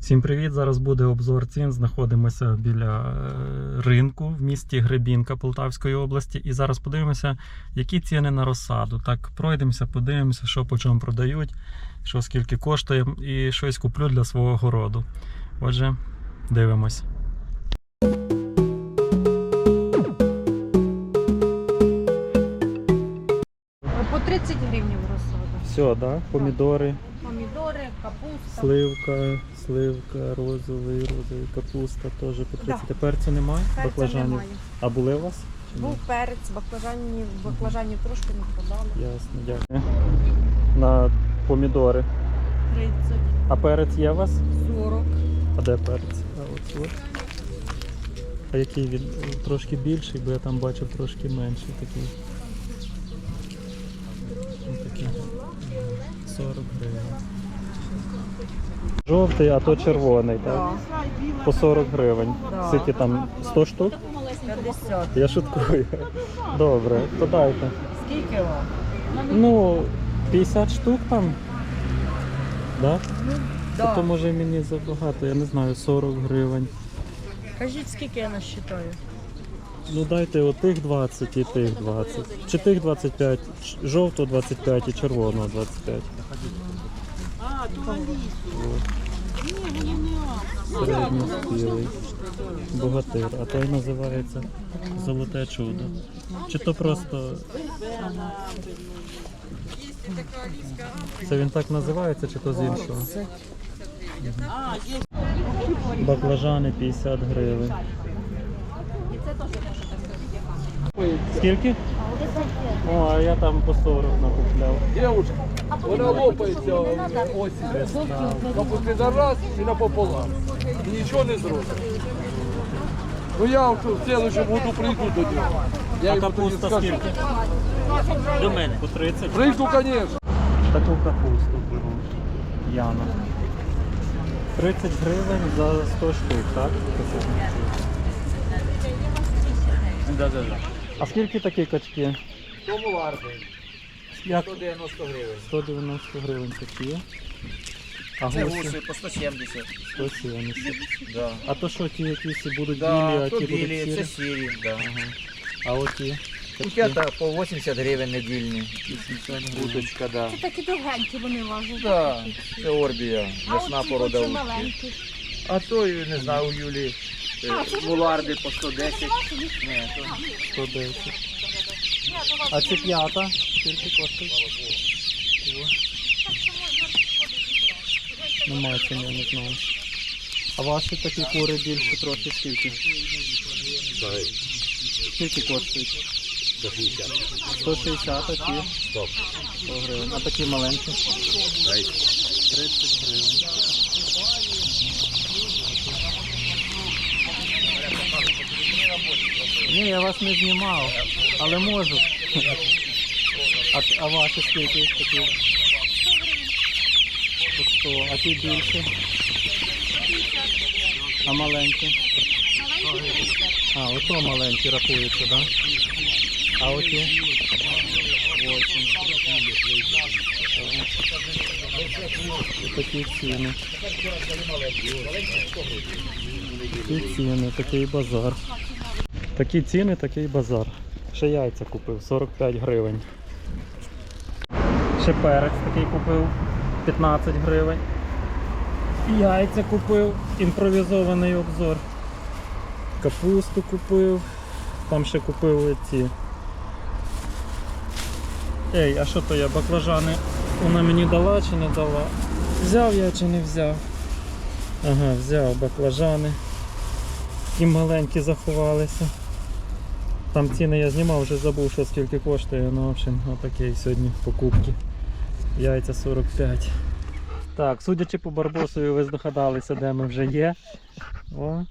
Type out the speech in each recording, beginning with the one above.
Всім привіт! Зараз буде обзор цін. Знаходимося біля е, ринку в місті Гребінка Полтавської області. І зараз подивимося, які ціни на розсаду. Так, пройдемося, подивимося, що по чому продають, що скільки коштує, і щось куплю для свого городу. Отже, дивимось. По 30 гривень розсада. Все, да? Помідори, Помідори, капуста. сливка, сливка, розовий, розовий, капуста теж по 30. Да. Перцю немає? Перця Баклажанів. немає. А були у вас? Чи ні? Був перець, баклажанів, баклажанів трошки не подали. Ясно, дякую. На помідори. 30, А перець є у вас? 40. А де перець? А от от. А який він трошки більший, бо я там бачив трошки менший такий. Ось такий. 40 гривень. Жовтий, а то червоний, так? По 40 гривень. Скільки там 100 штук? 50. Я шуткую. Добре, то дайте. Скільки вам? Ну, 50 штук там. Да? Да. То може мені забагато, я не знаю, 40 гривень. Кажіть, скільки я насчитаю? Ну дайте отих 20 і тих 20. Чи тих 25, ч- жовтого 25 і червоного 25. От. Середньоспілий. Богатир. А той називається Золоте чудо. Чи то просто. Це він так називається, чи то з іншого? Баклажани 50 гривень. Скільки? О, а я там по 40 накупляв. Девушка, вона лопається осінь. Капусти на раз і напополам. І нічого не зробить. Ну я в следующем году прийду до нього. Я А капуста скільки? До мене. По 30. Прийду, звісно. Таку капусту беру. Яна. 30 гривень за 100 штук, так? А скільки такі качки? Тому. Як 190 гривень. 190 гривень такі. А Це гуси гуси по 170. 170. Да. А то що ті якісь будуть Да, білі, а то ті будуть білі, сірі? це сірі, да. Ага. А оті? Кукета по 80 гривень недільні. 80 гривень. Уточка, да. Це такі довгенькі вони важать. Да, це орбія, А ясна оці порода оці утки. маленькі. А то, не знаю, у Юлі муларди по 110. Ні, то 110. А ці п'ята? Скільки коштує? Немає ціни, я не знаю. А ваші такі кури більше трохи скільки? Скільки коштують? 160, а ті? 100 гривень. А такі маленькі? 30 гривень. Ні, я вас не знімав, але можу. А, а ваші скільки такі? 100. А ті більше? А маленькі? А, ото маленькі рахуються, так? Да? А оті? 8. Такі ціни. Такі ціни, такий базар. Такі ціни, такий базар. Ще яйця купив 45 гривень. Ще перець такий купив 15 гривень. Яйця купив, імпровізований обзор. Капусту купив. Там ще купив ці. Ей, а що то я баклажани? Вона мені дала чи не дала? Взяв я чи не взяв? Ага, взяв баклажани. Такі маленькі заховалися. Там ціни я знімав, вже забув, що скільки коштує. Ну, в общем, отакі сьогодні покупки. Яйця 45. Так, судячи по барбосові, ви здогадалися, де ми вже є. О.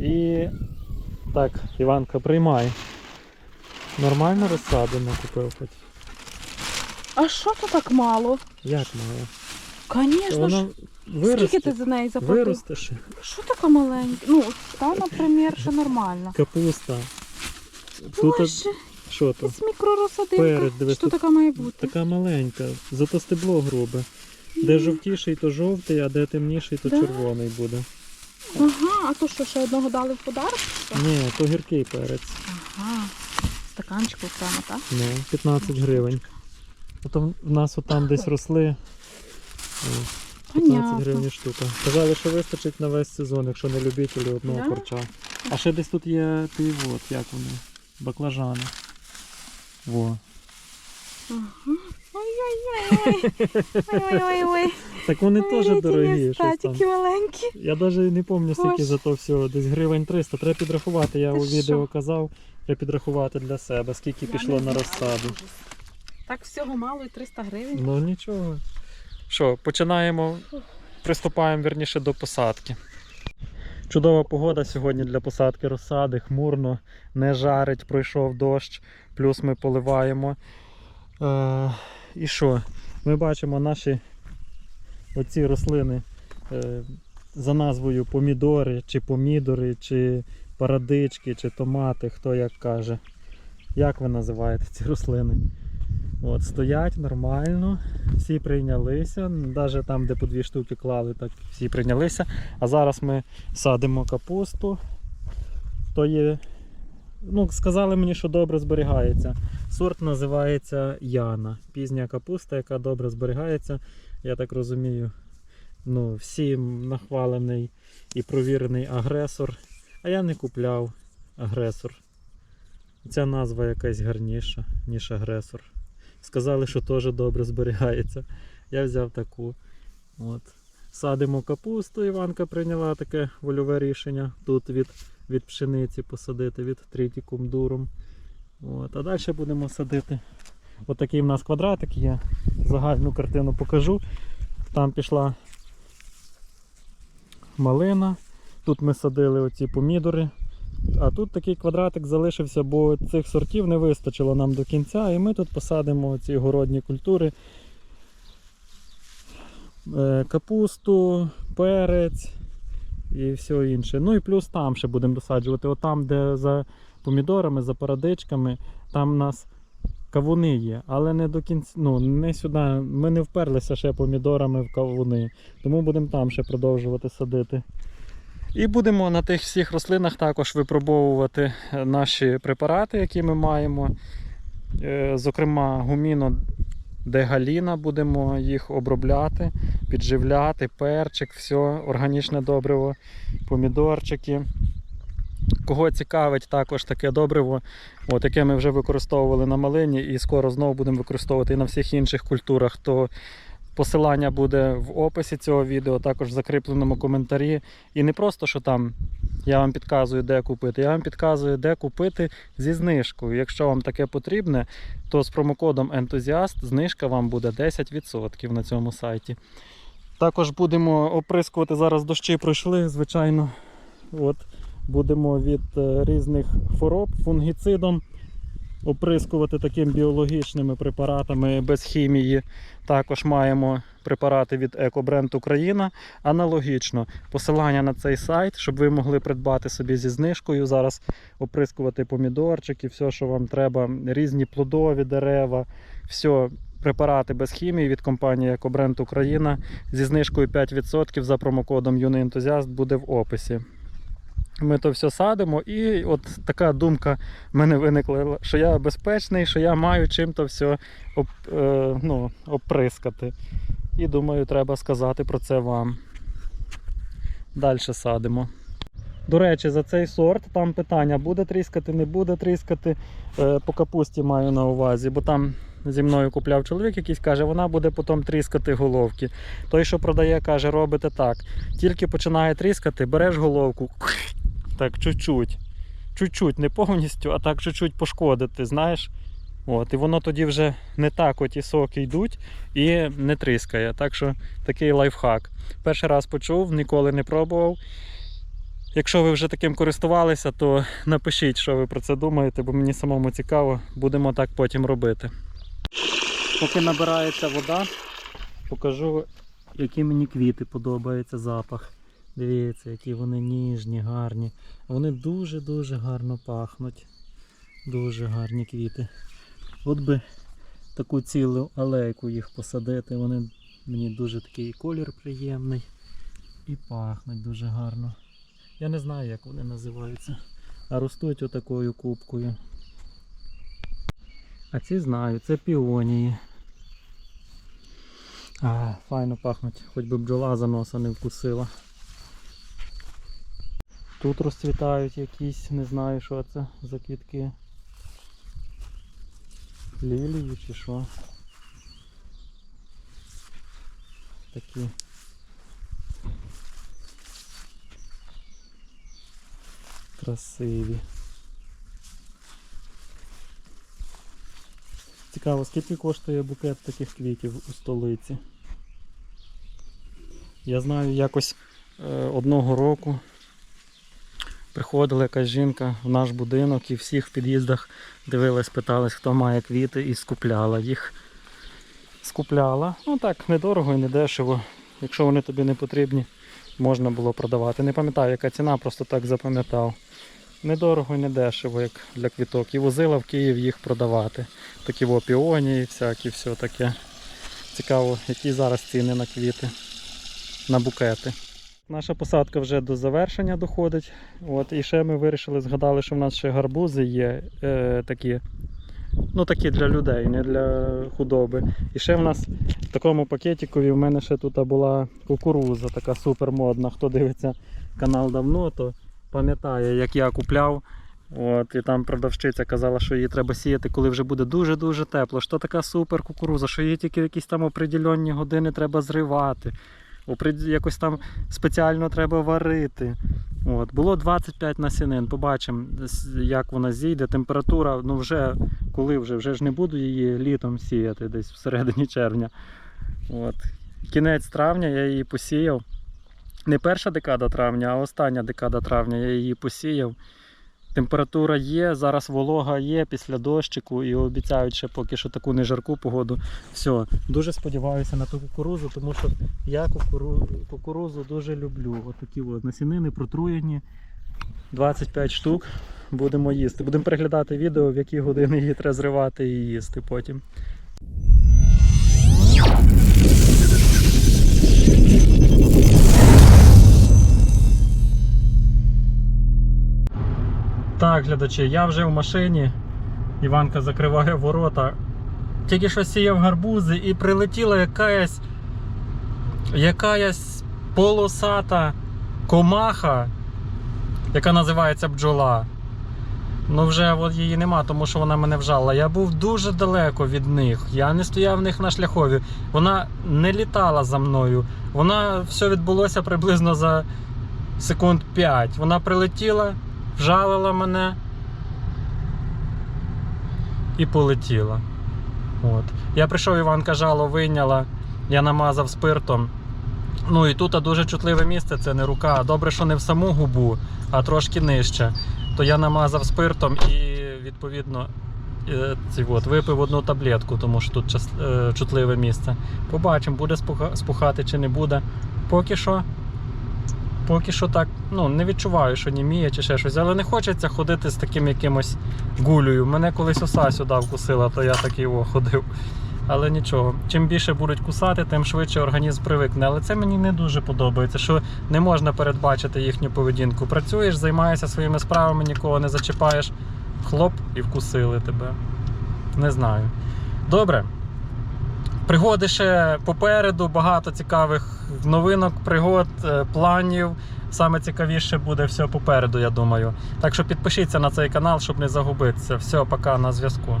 І так, Іванка, приймай. Нормально розсаду купив хоч? А що то так мало? Як мало? Звісно ж. виросте. Скільки ти за неї заплатив? Виростеш. Що така маленька? Ну, та, наприклад, що нормально. Капуста. Тут Боже, що то? якась мікроросадинка. Перець, дивись, Що тут така має бути? Така маленька, зато стебло грубе. Де жовтіший, то жовтий, а де темніший, то Да? червоний буде. Ага, а то що, ще одного дали в подарок? Ні, то гіркий перець. Ага. Стаканчику прямо, так? Ну, 15 гривень. Ото в нас отам десь росли. О, 15 Понятно. гривень штука. Казали, що вистачить на весь сезон, якщо не любителі одного Да? корча. А ще десь тут є ти от, як вони, баклажани. Во. Ой-ой-ой. Ой-ой-ой. Так вони теж дорогі. щось там. Маленькі. Я навіть не пам'ятаю, скільки Боже. за то всього. Десь гривень 300. Треба підрахувати. Я Ти у відео що? казав, треба підрахувати для себе, скільки пішло на розсаду. Так всього мало і 300 гривень. Ну нічого. Що, починаємо, приступаємо вірніше до посадки. Чудова погода сьогодні для посадки розсади, хмурно, не жарить, пройшов дощ, плюс ми поливаємо. Е, і що? Ми бачимо наші оці рослини е, за назвою помідори, чи помідори, чи парадички, чи томати, хто як каже. Як ви називаєте ці рослини? От, стоять нормально, всі прийнялися. Навіть там, де по дві штуки клали, так всі прийнялися. А зараз ми садимо капусту. То є, ну, сказали мені, що добре зберігається. Сорт називається Яна. Пізня капуста, яка добре зберігається. Я так розумію. Ну, всім нахвалений і провірений агресор. А я не купляв агресор. Ця назва якась гарніша, ніж агресор. Сказали, що теж добре зберігається. Я взяв таку. От. Садимо капусту. Іванка прийняла таке вольове рішення тут від, від пшениці посадити, від трітікум дуром. От. А далі будемо садити. Отакий в нас квадратик є. Загальну картину покажу. Там пішла малина. Тут ми садили оці помідори. А тут такий квадратик залишився, бо цих сортів не вистачило нам до кінця, і ми тут посадимо ці городні культури. Е, Капусту, перець і все інше. Ну і плюс там ще будемо досаджувати. Отам, де за помідорами, за парадичками, там у нас кавуни є, але не до кінця. Ну, не сюди. Ми не вперлися ще помідорами в кавуни. Тому будемо там ще продовжувати садити. І будемо на тих всіх рослинах також випробовувати е, наші препарати, які ми маємо. Е, Зокрема, гуміно дегаліна, будемо їх обробляти, підживляти, перчик, все, органічне добриво, помідорчики. Кого цікавить також таке добриво, от, яке ми вже використовували на малині і скоро знову будемо використовувати і на всіх інших культурах, то посилання буде в описі цього відео, також в закріпленому коментарі. І не просто, що там я вам підказую, де купити, я вам підказую, де купити зі знижкою. Якщо вам таке потрібне, то з промокодом ентузіаст знижка вам буде 10% на цьому сайті. Також будемо оприскувати, зараз дощі пройшли, звичайно. От, будемо від е, різних хвороб фунгіцидом оприскувати такими біологічними препаратами без хімії. Також маємо препарати від Екобренд Україна. Аналогічно, посилання на цей сайт, щоб ви могли придбати собі зі знижкою. Зараз оприскувати помідорчики, все, що вам треба, різні плодові дерева, все. Препарати без хімії від компанії Екобренд Україна зі знижкою 5% за промокодом Юний ентузіаст буде в описі. Ми то все садимо, і от така думка в мене виникла, що я безпечний, що я маю чим то все об, е, ну, оприскати. І думаю, треба сказати про це вам. Далі садимо. До речі, за цей сорт там питання: буде тріскати, не буде тріскати. Е, по капусті маю на увазі, бо там зі мною купляв чоловік якийсь, каже, вона буде потім тріскати головки. Той, що продає, каже, робите так. Тільки починає тріскати, береш головку, так чуть-чуть. Чуть-чуть, не повністю, а так чуть-чуть пошкодити, знаєш. От, і воно тоді вже не так оті соки йдуть і не тріскає. Так що такий лайфхак. Перший раз почув, ніколи не пробував. Якщо ви вже таким користувалися, то напишіть, що ви про це думаєте, бо мені самому цікаво, будемо так потім робити. Поки набирається вода, покажу, які мені квіти подобається запах. Дивіться, які вони ніжні, гарні. Вони дуже-дуже гарно пахнуть. Дуже гарні квіти. От би таку цілу алейку їх посадити, вони Мені дуже такий колір приємний. І пахнуть дуже гарно. Я не знаю, як вони називаються. А ростуть отакою кубкою. А ці знаю, це піонії. А, файно пахнуть, хоч би бджола за носа не вкусила. Тут розцвітають якісь, не знаю, що це за квітки. Лілії чи що. Такі. Красиві. Цікаво, скільки коштує букет таких квітів у столиці? Я знаю, якось е, одного року приходила якась жінка в наш будинок і всіх в під'їздах дивилась, питалась, хто має квіти, і скупляла їх. Скупляла. Ну так, недорого і не дешево. Якщо вони тобі не потрібні, можна було продавати. Не пам'ятаю, яка ціна, просто так запам'ятав. Недорого і не дешево, як для квіток. І возила в Київ їх продавати. Такі в піонії, всякі, все таке. Цікаво, які зараз ціни на квіти, на букети. Наша посадка вже до завершення доходить. От, і ще ми вирішили, згадали, що в нас ще гарбузи є е, такі. Ну, такі для людей, не для худоби. І ще в нас в такому пакетикові в мене ще тут була кукуруза, така супер модна. Хто дивиться канал давно, то пам'ятає, як я купляв. От, і там продавщиця казала, що її треба сіяти, коли вже буде дуже-дуже тепло. Що така супер кукуруза, що її тільки якісь там определенні години треба зривати. Якось там спеціально треба варити. От. Було 25 насінин. Побачимо, як вона зійде. Температура, ну вже коли вже, вже ж не буду її літом сіяти, десь всередині червня. От. Кінець травня я її посіяв. Не перша декада травня, а остання декада травня я її посіяв. Температура є, зараз волога є після дощику і обіцяють ще поки що таку не жарку погоду. Все, дуже сподіваюся на ту кукурузу, тому що я кукуру... кукурузу дуже люблю. От такі от насінини протруєні. 25 штук будемо їсти. Будемо переглядати відео, в які години її треба зривати і їсти потім. Так, глядачі, я вже в машині. Іванка закриває ворота. Тільки що сіяв гарбузи і прилетіла якась якась полосата комаха, яка називається бджола. Ну вже от її нема, тому що вона мене вжала. Я був дуже далеко від них. Я не стояв в них на шляхові. Вона не літала за мною. Вона все відбулося приблизно за секунд 5. Вона прилетіла, вжалила мене і полетіла. От. Я прийшов, Іванка жало вийняла, я намазав спиртом. Ну і тут дуже чутливе місце, це не рука. Добре, що не в саму губу, а трошки нижче. То я намазав спиртом і відповідно е, ці от, випив одну таблетку, тому що тут е, чутливе місце. Побачимо, буде спухати чи не буде. Поки що. Поки що так, ну не відчуваю, що німіє чи ще щось, але не хочеться ходити з таким якимось гулею. Мене колись оса сюди вкусила, то я такий о, ходив. Але нічого, чим більше будуть кусати, тим швидше організм привикне. Але це мені не дуже подобається, що не можна передбачити їхню поведінку. Працюєш, займаєшся своїми справами, нікого не зачіпаєш, хлоп і вкусили тебе. Не знаю. Добре. Пригоди ще попереду, багато цікавих новинок, пригод, е, планів. Саме цікавіше буде все попереду, я думаю. Так що підпишіться на цей канал, щоб не загубитися. Все, пока на зв'язку.